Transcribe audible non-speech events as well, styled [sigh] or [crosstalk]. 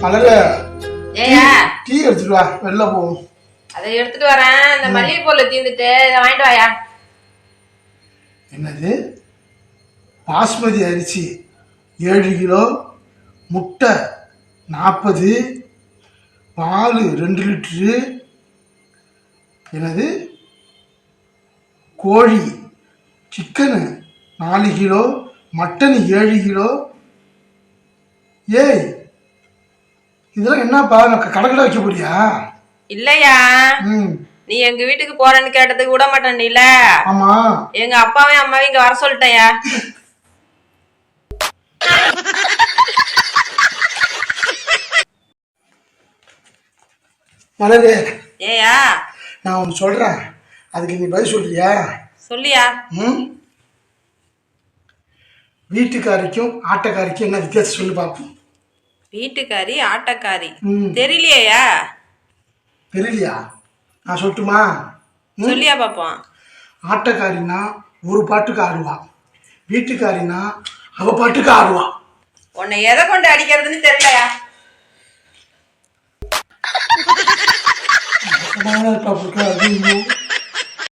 ஏயா. டீ எடுத்துட்டு வா. வெளில போவோம். அதை எடுத்துட்டு வரேன். இந்த மல்லிகை பொருளை தீர்ந்துட்டு இதை வாங்கிட்டு வாயா. என்னது? பாஸ்மதி அரிசி. ஏழு கிலோ. முட்டை நாற்பது. பால் ரெண்டு லிட்ரு என்னது? கோழி சிக்கனு நாலு கிலோ. மட்டன் ஏழு கிலோ. ஏய் இதெல்லாம் என்னப்பா? நான் கடற்கடை வைக்க போறியா? இல்லையா? நீ எங்க வீட்டுக்கு போறேன்னு கேட்டதுக்கு விட மாட்டேன்ல ஆமாம் எங்க அப்பாவையும் அம்மாவையும் இங்க வர சொல்லிட்டேயா? மலரு ஏயா? நான் ஒன்று சொல்கிறேன் அதுக்கு நீ பதில் சொல்றியா? சொல்லியா? ம். வீட்டுக்காரிக்கும் ஆட்டக்காரிக்கும் என்ன வித்தியாசம் சொல்லி பார்ப்போம் வீட்டுக்காரி ஆட்டக்காரி. தெரியலையா தெரியலையா? நான் சொல்லட்டுமா? சொல்லியா பாப்போம். ஆட்டக்காரினா ஒரு பாட்டுக்கு ஆடுவா. வீட்டுக்காரினா அவ பாட்டுக்கு ஆடுவா. உன்னை எதை கொண்டு அடிக்கிறதுன்னு தெரியலையா? [laughs] இருப்பா.